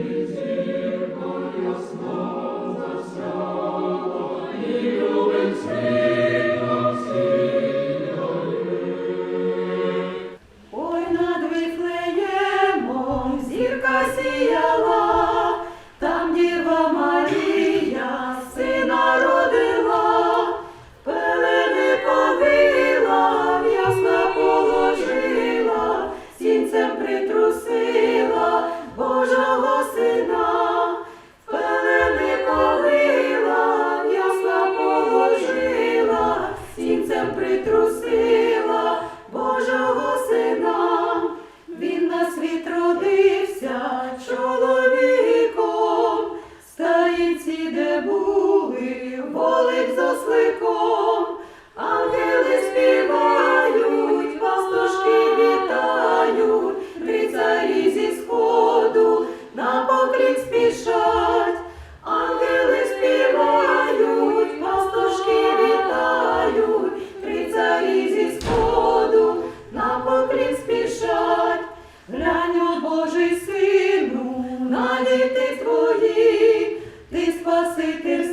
is here for your smile. голих за осликом, ангели співають, пастушки вітають, три царі зі сходу на покрік спішать, ангели співають, пастушки вітають, три царі зі сходу на покрік спішать, глянь о Божий сину, на літи твої. Спаситель